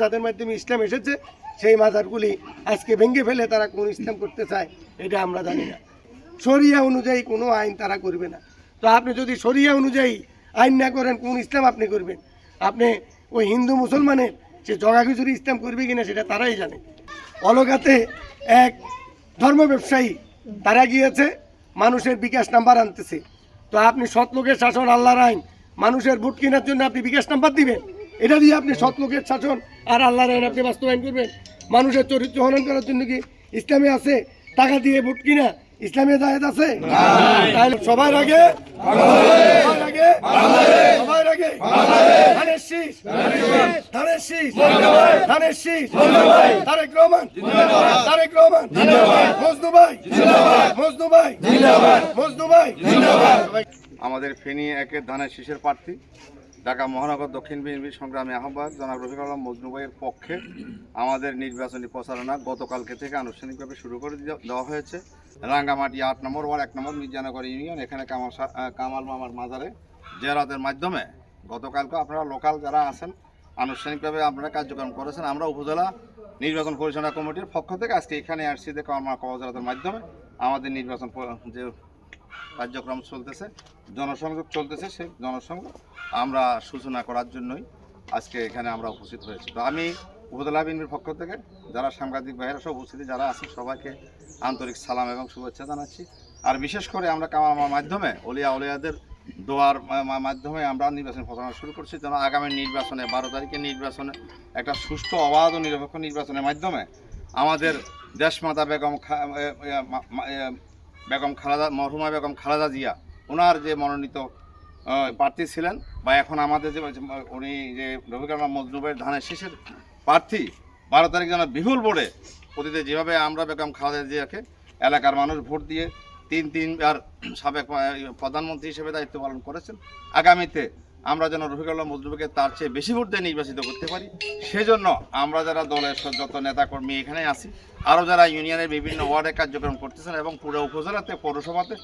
যাদের মাধ্যমে ইসলাম এসেছে, সেই মাজারগুলি আজকে ভেঙে ফেলে তারা কোন ইসলাম করতে চায়, এটা আমরা জানি না। শরিয়া অনুযায়ী কোনো আইন তারা করবে না। তো আপনি যদি শরিয়া অনুযায়ী আইন না করেন, কোন ইসলাম আপনি করবেন? আপনি ওই হিন্দু মুসলমানের সে জগাখিচুরি ইসলাম করবে কিনা সেটা তারাই জানে। অলগাতে এক ধর্ম ব্যবসায়ী তারা গিয়েছে, মানুষের বিকাশ নাম্বার আনতেছে। তো আপনি সৎ লোকের শাসন, আল্লাহর আইন, মানুষের ভোট কেনার জন্য আপনি বিকাশ নাম্বার দিবেন? এটা দিয়ে আপনি সৎ লোকের শাসন আর আল্লাহর আইন আপনি বাস্তবায়ন করবেন। মানুষের চরিত্র হনন করার জন্য কি ইসলামে আছে? টাকা দিয়ে ভোট কিনা? ইসলামে জায়েজ আছে? তাহলে সবার আগে সবার আগে সবার আগে ধানের শীষ? ধানের শীষ? ধানের শীষ? তারেক রহমান? তারেক রহমান? মজনু ভাই? মজনু ভাই? মজনু ভাই? আমাদের ফেনী একের ধানের শীষের প্রার্থী। ঢাকা মহানগর দক্ষিণ বিএনপি সংগ্রামী আহ্বায়ক জনাব রফিক আলম মজনু ভাইয়ের পক্ষে আমাদের নির্বাচনী প্রচারণা গতকালকে থেকে আনুষ্ঠানিকভাবে শুরু করে দেওয়া- হয়েছে। রাঙ্গামাটি আট নম্বর ওয়ার্ড, এক নম্বর মির্জানগর ইউনিয়ন, এখানে কামাল কামাল মামার মাজারে জেরাতের মাধ্যমে গতকালকে আপনারা লোকাল যারা আছেন, আনুষ্ঠানিকভাবে আপনারা কার্যক্রম করেছেন। আমরা উপজেলা নির্বাচন পরিচালনা কমিটির পক্ষ থেকে আজকে এখানে আসছি যে কামাল কবজরাতের মাধ্যমে আমাদের নির্বাচন যে কার্যক্রম চলতেছে, জনসংযোগ চলতেছে সেই জনসংযোগ আমরা সূচনা করার জন্যই আজকে এখানে আমরা উপস্থিত হয়েছি। তো আমি উপজেলা বিএনপির পক্ষ থেকে যারা সাংবাদিক ভাইয়েরা সব উপস্থিতি, যারা আছেন সবাইকে আন্তরিক সালাম এবং শুভেচ্ছা জানাচ্ছি। আর বিশেষ করে আমরা কামার মাধ্যমে, অলিয়া অলিয়াদের দোয়ার মাধ্যমে আমরা নির্বাচন প্রচারণা শুরু করছি। যেন আগামী নির্বাচনে, বারো তারিখে নির্বাচনে একটা সুষ্ঠু, অবাধ ও নিরপেক্ষ নির্বাচনের মাধ্যমে আমাদের দেশমাতা বেগম বেগম খালাদা, মরহুমা বেগম খালেদা জিয়া, ওনার যে মনোনীত প্রার্থী ছিলেন বা এখন আমাদের যে উনি যে রবিকার মজনুবের ধানের শেষের প্রার্থী, বারো তারিখ যেন বিহুল বোর্ডে অতীতে যেভাবে আমরা বেগম খালাদা জিয়াকে এলাকার মানুষ ভোট দিয়ে তিন তিনবার সাবেক প্রধানমন্ত্রী হিসেবে দায়িত্ব পালন করেছেন, আগামীতে আমরা যেন রফিকুল্লাহ মজনুবকে তার চেয়ে বেশি ভোট দিয়ে নির্বাচিত করতে পারি। সেজন্য আমরা যারা দলের যত নেতাকর্মী এখানে আছি, আরও যারা ইউনিয়নের বিভিন্ন ওয়ার্ডে কার্যক্রম করতেছেন এবং পুরো উপজেলাতে, পৌরসভাতে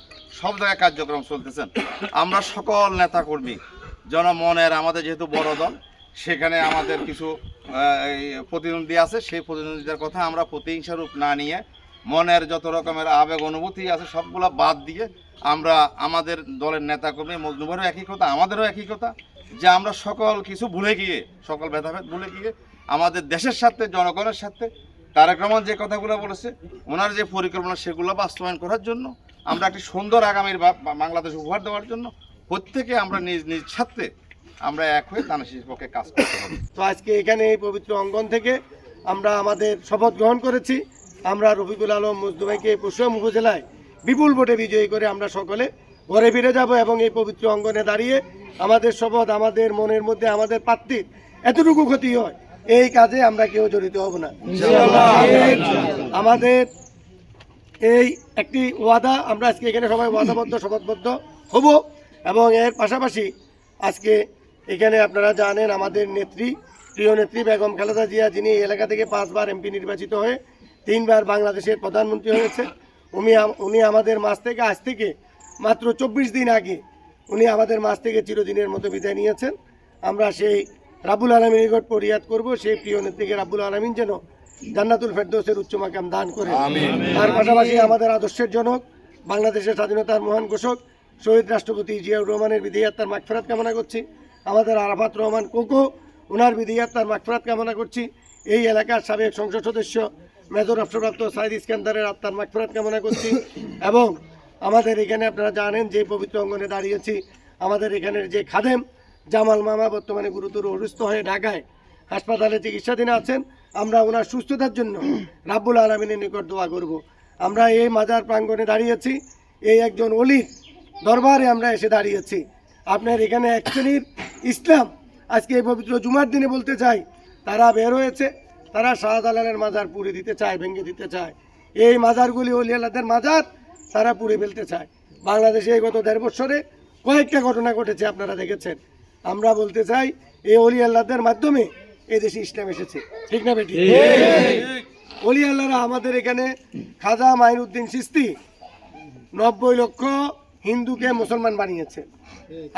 সব জায়গায় কার্যক্রম চলতেছেন, আমরা সকল নেতাকর্মী জনমনের আমাদের যেহেতু বড় দল, সেখানে আমাদের কিছু প্রতিদ্বন্দ্বী আছে, সেই প্রতিদ্বন্দ্বীদের কথা আমরা প্রতিহিংসা রূপ না নিয়ে মনের যত রকমের আবেগ অনুভূতি আছে সবগুলো বাদ দিয়ে আমরা আমাদের দলের নেতাকর্মী মজনুবারও একই কথা, আমাদেরও একই কথা যে আমরা সকল কিছু ভুলে গিয়ে, সকল ভেদাভেদ ভুলে গিয়ে আমাদের দেশের সাথে জনগণের সাথে তারেক রহমান যে কথাগুলো বলেছে, ওনার যে পরিকল্পনা সেগুলো বাস্তবায়ন করার জন্য, আমরা একটি সুন্দর আগামীর বাংলাদেশ উপহার দেওয়ার জন্য প্রত্যেকে আমরা নিজ নিজ স্বার্থে আমরা এক হয়ে দানা শিশুর পক্ষে কাজ করতে হবে। তো আজকে এখানে এই পবিত্র অঙ্গন থেকে আমরা আমাদের শপথ গ্রহণ করেছি। আমরা রফিকুল আলম মজদুমাইকে পশ্চিম উপজেলায় বিপুল ভোটে বিজয়ী করে আমরা সকলে ঘরে ফিরে যাব এবং এই পবিত্র অঙ্গনে দাঁড়িয়ে আমাদের শপথ আমাদের মনের মধ্যে আমাদের প্রার্থীর এতটুকু ক্ষতি হয় এই কাজে আমরা কেউ জড়িত হব না। আমাদের এই একটি ওয়াদা আমরা আজকে এখানে সবাই ওয়াদাবদ্ধ শপথবদ্ধ হব এবং এর পাশাপাশি আজকে এখানে আপনারা জানেন আমাদের নেত্রী প্রিয় নেত্রী বেগম খালেদা জিয়া যিনি এই এলাকা থেকে পাঁচবার এমপি নির্বাচিত হয়ে তিনবার বাংলাদেশের প্রধানমন্ত্রী হয়েছে। উনি উনি আমাদের মাছ থেকে আজ থেকে মাত্র চব্বিশ দিন আগে উনি আমাদের মাছ থেকে চিরদিনের মতো বিদায় নিয়েছেন। আমরা সেই রাবুল আলমীর নিকট পরিয়াদ করব সেই প্রিয় নেত্রীকে রাবুল আলমিন যেন জান্নাতুল ফেরদৌসের উচ্চ মাকাম দান করে। তার পাশাপাশি আমাদের আদর্শের জনক বাংলাদেশের স্বাধীনতার মহান ঘোষক শহীদ রাষ্ট্রপতি জিয়াউর রহমানের বিধিয়াত্মার মাগফেরাত কামনা করছি। আমাদের আরাফাত রহমান কোকো ওনার বিধিয়াত্মার মাগফেরাত কামনা করছি। এই এলাকার সাবেক সংসদ সদস্য মেজর অবসরপ্রাপ্ত সাইদ ইস্কান্দারের আত্মার মাগফেরাত কামনা করছি। এবং আমাদের এখানে আপনারা জানেন যে পবিত্র অঙ্গনে দাঁড়িয়েছি আমাদের এখানের যে খাদেম, জামাল মামা বর্তমানে গুরুতর অসুস্থ হয়ে ঢাকায় হাসপাতালে চিকিৎসাধীন আছেন। আমরা ওনার সুস্থতার জন্য রাব্বুল আলমিনের নিকট দোয়া করব। আমরা এই মাজার প্রাঙ্গণে দাঁড়িয়েছি এই একজন অলির দরবারে আমরা এসে দাঁড়িয়েছি আপনার এখানে এক ইসলাম আজকে এই পবিত্র জুমার দিনে বলতে চাই, তারা বের হয়েছে। তারা শাহজালালের মাজার পুড়ে দিতে চায় ভেঙে দিতে চায়। এই মাজারগুলি অলি আল্লাদের মাজার তারা পুড়ে ফেলতে চায়। বাংলাদেশে এই গত দেড় বছরে কয়েকটা ঘটনা ঘটেছে আপনারা দেখেছেন। আমরা বলতে চাই এই অলি আল্লাহদের মাধ্যমে এই দেশে ইসলাম এসেছে। ঠিক না বেটি? অলি আল্লাহরা আমাদের এখানে খাজা মাইনুদ্দিন সিস্তি নব্বই লক্ষ হিন্দুকে মুসলমান বানিয়েছে।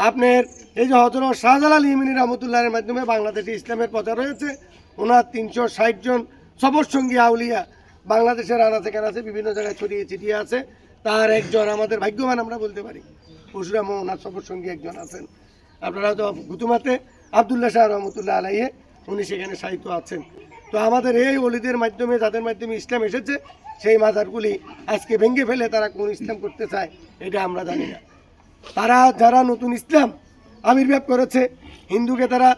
আপনার এই যে হজরত শাহজালাল ইমিনী রহমতুল্লাহের মাধ্যমে বাংলাদেশে ইসলামের প্রচার হয়েছে ওনার তিনশো ষাট জন সবর সঙ্গী আউলিয়া বাংলাদেশের আনাচে কানাচে বিভিন্ন জায়গায় ছড়িয়ে ছিটিয়ে আছে। তার একজন আমাদের ভাগ্যবান আমরা বলতে পারি। পরশুরাম ওনার সবর সঙ্গী একজন আছেন। আপনারা তো গুতুমাতে আবদুল্লাহ শাহ রহমতুল্লাহ আলাইয়ে উনি সেখানে সাহিত্য আছেন। তো আমাদের এই অলিদের মাধ্যমে, যাদের মাধ্যমে ইসলাম এসেছে, সেই মাজারগুলি আজকে ভেঙে ফেলে তারা কোন ইসলাম করতে চায়, এটা আমরা জানি না। তারা, যারা নতুন ইসলাম আবির্ভাব করেছে, হিন্দুকে তারা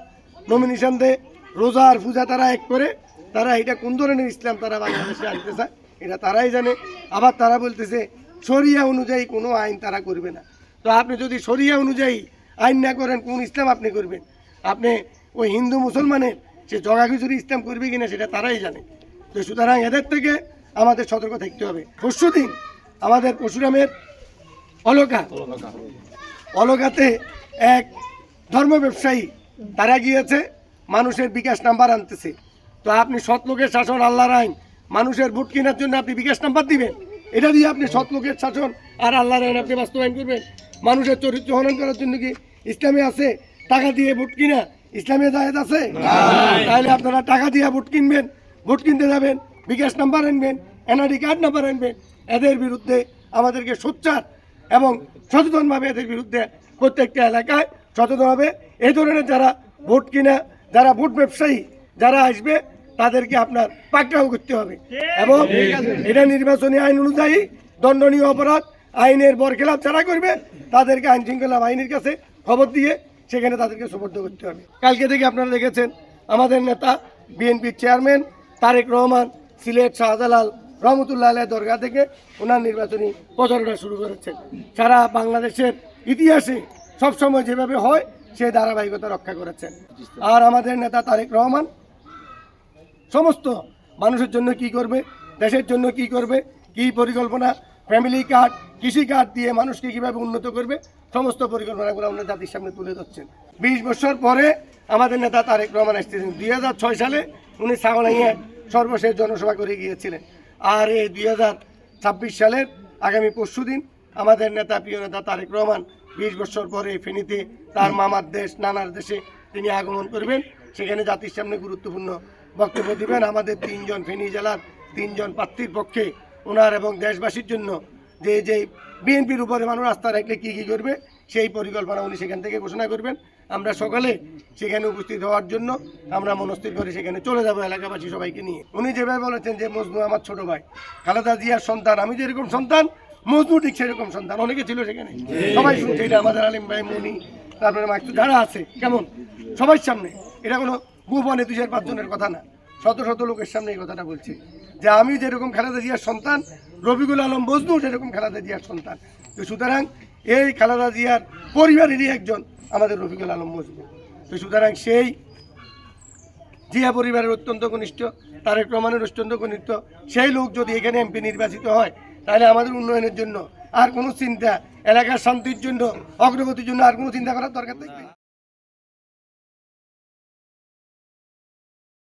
নমিনেশন দেয় রোজা আর পূজা তারা এক করে, তারা এটা কোন ধরনের ইসলাম তারা বাংলাদেশে আনতে চায়, এটা তারাই জানে। আবার তারা বলতেছে, শরিয়া অনুযায়ী কোনো আইন তারা করবে না। তো আপনি যদি শরিয়া অনুযায়ী আইন না করেন, কোন ইসলাম আপনি করবেন? আপনি ওই হিন্দু মুসলমানের সে জগাখিচুরি ইসলাম করবে কিনা সেটা তারাই জানে। তো সুতরাং এদের থেকে আমাদের সতর্ক থাকতে হবে। পরশু দিন আমাদের পরশুরামের অলকা। অলকাতে এক ধর্ম ব্যবসায়ী তারা গিয়েছে। মানুষের বিকাশ নাম্বার আনতেছে। তো আপনি সৎ লোকের শাসন আল্লাহর আইন মানুষের ভোট কেনার জন্য আপনি বিকাশ নাম্বার দিবেন। এটা দিয়ে আপনি সৎ লোকের শাসন আর আল্লাহর আইন আপনি বাস্তবায়ন করবেন। মানুষের চরিত্র হনন করার জন্য কি ইসলামে আছে? টাকা দিয়ে ভোট কিনা? ইসলামে জায়েজ আছে? তাহলে আপনারা টাকা দিয়ে ভোট কিনবেন ভোট কিনতে যাবেন বিকাশ নাম্বার আনবেন এনআরডি কার্ড নাম্বার আনবেন। এদের বিরুদ্ধে আমাদেরকে সোচ্চার এবং সচেতনভাবে এদের বিরুদ্ধে প্রত্যেকটা এলাকায় সচেতনভাবে এই ধরনের যারা ভোট কিনা যারা ভোট ব্যবসায়ী যারা আসবে, তাদেরকে আপনার পাকড়াও করতে হবে। এবং এটা নির্বাচনী আইন অনুযায়ী দণ্ডনীয় অপরাধ, আইনের বরখেলাপ যারা করবে, তাদেরকে আইন শৃঙ্খলা বাহিনীর কাছে খবর দিয়ে সেখানে তাদেরকে সুপর্দ করতে হবে। কালকে থেকে আপনারা দেখেছেন, আমাদের নেতা, বিএনপির চেয়ারম্যান তারেক রহমান, সিলেট শাহজালাল রহমতুল্লাহ আলের দরগা থেকে ওনার নির্বাচনী প্রচারণা শুরু করেছেন। সারা বাংলাদেশের ইতিহাসে সবসময় যেভাবে হয় সেই ধারাবাহিকতা রক্ষা করেছেন। আর আমাদের নেতা তারেক রহমান, সমস্ত মানুষের জন্য কি করবে, দেশের জন্য কি করবে, কি পরিকল্পনা ফ্যামিলি কার্ড কৃষি কার্ড দিয়ে মানুষকে কীভাবে উন্নত করবে, সমস্ত পরিকল্পনাগুলো আমরা জাতির সামনে তুলে ধরছেন বিশ বছর পরে আমাদের নেতা তারেক রহমান এসেছিলেন। দুই হাজার ছয় সালে উনি সাগনাইয়ে সর্বশেষ জনসভা করে গিয়েছিলেন। আর এই দুই হাজার ছাব্বিশ সালের আগামী পরশু দিন আমাদের নেতা, প্রিয় নেতা তারেক রহমান বিশ বছর পরে ফেনীতে তার মামার দেশ, নানার দেশে তিনি আগমন করবেন। সেখানে জাতির সামনে গুরুত্বপূর্ণ বক্তব্য দেবেন। আমাদের তিনজন ফেনী জেলার তিনজন প্রার্থীর পক্ষে ওনার এবং দেশবাসীর জন্য যে যে বিএনপির উপরে মানুষ আস্থা রাখলে কী কী করবে, সেই পরিকল্পনা উনি সেখান থেকে ঘোষণা করবেন। আমরা সকালে সেখানে উপস্থিত হওয়ার জন্য আমরা মনস্থির করে সেখানে চলে যাব এলাকাবাসী সবাইকে নিয়ে। উনি যেভাবে বলেছেন যে, মজনু আমার ছোট ভাই। খালেদা জিয়ার সন্তান, আমি যেরকম সন্তান মজনু ঠিক সেরকম সন্তান। অনেকে ছিল সেখানে। সবাই শুনছে এটা আমাদের আলিম ভাই মনি তারপরে মাকসুদ যারা আছে কেমন? সবার সামনে। এটা কোনো গোপনে দুই চার পাঁচজনের কথা না। শত শত লোকের সামনে এই কথাটা বলছি। যে আমি যেরকম খালেদা জিয়ার সন্তান রবিকুল আলম বজনু সেরকম খালেদা জিয়ার সন্তান। তো সুতরাং এই খালেদা জিয়ার পরিবারেরই একজন আমাদের রফিকুল আলম বজনু তো সুতরাং সেই জিয়া পরিবারের অত্যন্ত ঘনিষ্ঠ তারেক রহমানের অত্যন্ত ঘনিষ্ঠ সেই লোক যদি এখানে এমপি নির্বাচিত হয় তাহলে আমাদের উন্নয়নের জন্য আর কোনো চিন্তা, এলাকার শান্তির জন্য, অগ্রগতির জন্য আর কোনো চিন্তা করার দরকার থাকবে না।